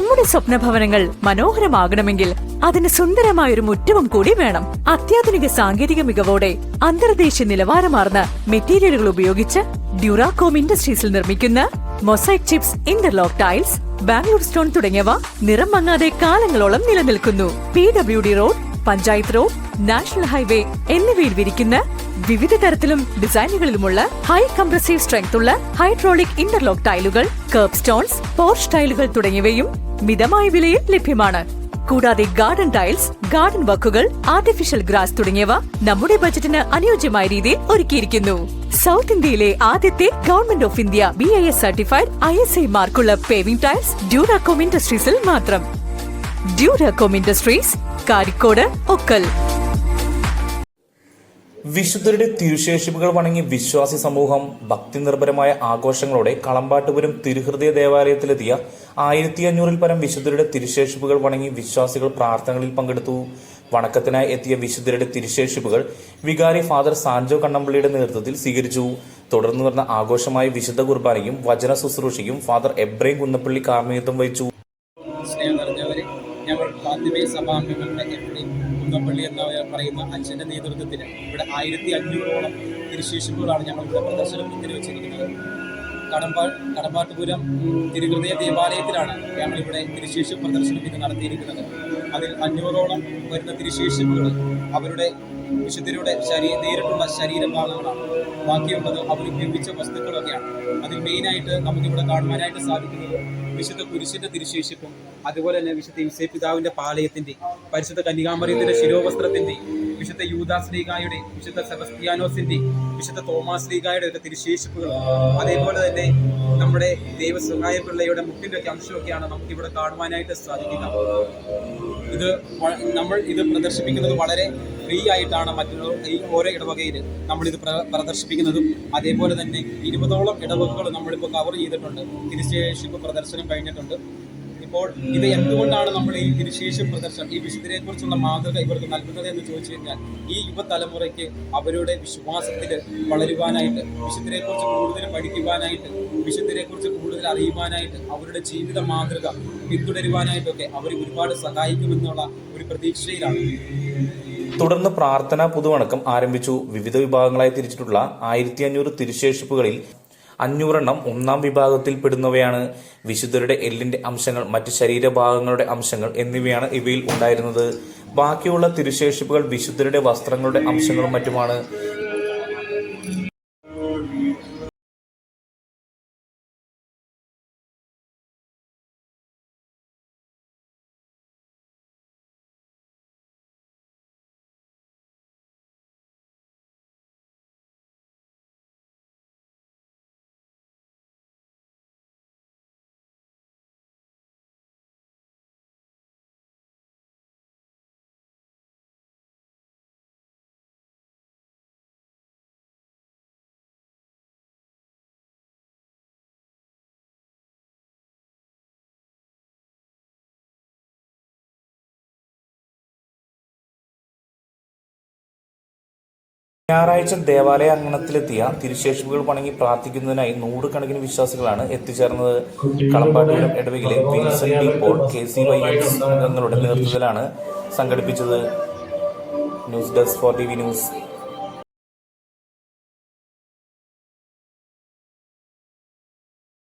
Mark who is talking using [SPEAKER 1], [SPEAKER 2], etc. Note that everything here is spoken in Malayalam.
[SPEAKER 1] നമ്മുടെ സ്വപ്ന ഭവനങ്ങൾ മനോഹരമാകണമെങ്കിൽ അതിന് സുന്ദരമായ ഒരു മുറ്റവും കൂടി വേണം. അത്യാധുനിക സാങ്കേതിക മികവോടെ അന്തർദേശീയ നിലവാരമാർന്ന മെറ്റീരിയലുകൾ ഉപയോഗിച്ച് ഡ്യൂറാകോം ഇൻഡസ്ട്രീസിൽ നിർമ്മിക്കുന്ന mosaic chips interlock tiles Bangalore stone തുടങ്ങിയവ നിറം മങ്ങാതെ കാലങ്ങളോളം നിലനിൽക്കുന്നു. P W D road panchayat road national highway എന്നിവയിൽ വിരിക്കുന്ന വിവിധ തരത്തിലും ഡിസൈനുകളിലുമുള്ള ഹൈ കംപ്രസീവ് സ്ട്രെങ്ത് ഉള്ള ഹൈഡ്രോളിക് ഇന്റർലോക്ക് ടൈലുകൾ കർബ് സ്റ്റോൺസ് പോർച്ച് ടൈലുകൾ തുടങ്ങിയവയും മിതമായ വിലയിൽ ലഭ്യമാണ്. കൂടാതെ ഗാർഡൻ ടൈൽസ് ഗാർഡൻ വർക്കുകൾ ആർട്ടിഫിഷ്യൽ ഗ്രാസ് തുടങ്ങിയവ നമ്മുടെ ബജറ്റിന് അനുയോജ്യമായ രീതിയിൽ ഒരുക്കിയിരിക്കുന്നു. സൗത്ത് ഇന്ത്യയിലെ ആദ്യത്തെ government of India B I S certified I S I മാർക്കുള്ള paving tiles Duracom ഇൻഡസ്ട്രീസിൽ മാത്രം. Duracom industries Karikode Okkal.
[SPEAKER 2] വിശുദ്ധരുടെ തിരുശേഷിപ്പുകൾ വണങ്ങി വിശ്വാസി സമൂഹം ഭക്തി നിർഭരമായ ആഘോഷങ്ങളോടെ കളമ്പാട്ടുപുരം തിരുഹൃദയ ദേവാലയത്തിലെത്തിയ ആയിരത്തി അഞ്ഞൂറിൽ പരം വിശുദ്ധരുടെ തിരുശേഷിപ്പുകൾ വണങ്ങി വിശ്വാസികൾ പ്രാർത്ഥനകളിൽ പങ്കെടുത്തു. വണക്കത്തിനായി എത്തിയ വിശുദ്ധരുടെ തിരുശേഷിപ്പുകൾ വികാരി ഫാദർ സാൻജോ കണ്ണമ്പള്ളിയുടെ നേതൃത്വത്തിൽ സ്വീകരിച്ചു. തുടർന്ന് നടന്ന ആഘോഷമായ വിശുദ്ധ കുർബാനയും വചന ശുശ്രൂഷയും ഫാദർ എബ്രഹിം കുന്നപ്പള്ളി കാർമ്മികത്വം വഹിച്ചു.
[SPEAKER 3] ഫാത്തിമേ സഭാംഗങ്ങളുടെ എം ഡി കുന്നപ്പള്ളി എന്ന് പറയുന്ന അച്ഛന്റെ നേതൃത്വത്തിൽ ഇവിടെ ആയിരത്തി അഞ്ഞൂറോളം തിരുശേഷിപ്പുകളാണ് ഞങ്ങൾ ഇവിടെ പ്രദർശനത്തിന് വെച്ചിരിക്കുന്നത് കടമ്പാ കടമ്പാട്ടുപുരം തിരുഹൃദയ ദേവാലയത്തിലാണ് ഞങ്ങളിവിടെ തിരുശേഷി പ്രദർശനം ഇത് നടത്തിയിരിക്കുന്നത്. അതിൽ അഞ്ഞൂറോളം വരുന്ന തിരുശേഷിപ്പുകൾ അവരുടെ വിശുദ്ധരുടെ ശരീര നേരിട്ടുള്ള ശരീരഭാഗങ്ങളാണ്. ബാക്കിയുള്ളത് അവർ ഉപയോഗിച്ച വസ്തുക്കളൊക്കെയാണ്. അതിൽ മെയിനായിട്ട് നമുക്കിവിടെ കാണുവാനായിട്ട് സാധിക്കുന്നത് വിശുദ്ധ കുരിശിന്റെ തിരുശേഷിപ്പും അതുപോലെ തന്നെ വിശുദ്ധ ഇൻസേ പിതാവിന്റെ പാളയത്തിന്റെ പരിശുദ്ധ കന്യകാമറിയത്തിന്റെ ശിരോവസ്ത്രത്തിന്റെ വിശുദ്ധ യൂദാസ് ലീഗായുടെ വിശുദ്ധ സെബസ്തിയാനോസിന്റെ വിശുദ്ധ തോമാസ് ലീഗായുടെ ഒക്കെ തിരുശേഷിപ്പുകൾ അതേപോലെ തന്നെ നമ്മുടെ ദൈവസഹായ പിള്ളയുടെ മുട്ടിന്റെ അംശമൊക്കെയാണ് നമുക്കിവിടെ കാണുവാനായിട്ട് സാധിക്കുക. ഇത് നമ്മൾ ഇത് പ്രദർശിപ്പിക്കുന്നത് വളരെ ഫ്രീ ആയിട്ടാണ് മറ്റുള്ള ഈ ഓരോ ഇടവകയിൽ നമ്മളിത് പ്ര- പ്രദർശിപ്പിക്കുന്നതും അതേപോലെ തന്നെ ഇരുപതോളം ഇടവകകൾ നമ്മളിപ്പോൾ കവർ ചെയ്തിട്ടുണ്ട്. തിരുശേഷിപ്പ് പ്രദർശനം കഴിഞ്ഞിട്ടുണ്ട്. ഇപ്പോൾ ഇത് എന്തുകൊണ്ടാണ് നമ്മൾ ഈ തിരുശേഷി പ്രദർശനം ഈ വിശുദ്ധരെ കുറിച്ചുള്ള മാതൃക ഇവർക്ക് നൽകുന്നത് എന്ന് ചോദിച്ചു കഴിഞ്ഞാൽ ഈ യുവതലമുറയ്ക്ക് അവരുടെ വിശ്വാസത്തിൽ വളരുവാനായിട്ട് വിശുദ്ധരെ കുറിച്ച് കൂടുതൽ പഠിക്കുവാനായിട്ട് വിശുദ്ധരെ കുറിച്ച് കൂടുതൽ അറിയുവാനായിട്ട് അവരുടെ ജീവിത മാതൃക പിന്തുടരുവാനായിട്ടൊക്കെ അവർ ഒരുപാട് സഹായിക്കുമെന്നുള്ള ഒരു പ്രതീക്ഷയിലാണ്.
[SPEAKER 2] തുടർന്ന് പ്രാർത്ഥനാ പുതുവണക്കം ആരംഭിച്ചു. വിവിധ വിഭാഗങ്ങളായി തിരിച്ചിട്ടുള്ള ആയിരത്തി അഞ്ഞൂറ് തിരുശേഷിപ്പുകളിൽ അഞ്ഞൂറെണ്ണം ഒന്നാം വിഭാഗത്തിൽ പെടുന്നവയാണ്. വിശുദ്ധരുടെ എല്ലിന്റെ അംശങ്ങൾ മറ്റ് ശരീരഭാഗങ്ങളുടെ അംശങ്ങൾ എന്നിവയാണ് ഇവയിൽ ഉണ്ടായിരുന്നത്. ബാക്കിയുള്ള തിരുശേഷിപ്പുകൾ വിശുദ്ധരുടെ വസ്ത്രങ്ങളുടെ അംശങ്ങളും മറ്റുമാണ്. ഞായറാഴ്ച ദേവാലയ അങ്കണത്തിലെത്തിയ തിരുശേഷിപ്പുകൾ വണങ്ങി പ്രാർത്ഥിക്കുന്നതിനായി നൂറുകണക്കിന് വിശ്വാസികളാണ് എത്തിച്ചേർന്നത്. D Paul K C Y അംഗങ്ങളുടെ നേതൃത്വത്തിലാണ് സംഘടിപ്പിച്ചത്. News desk four T V news.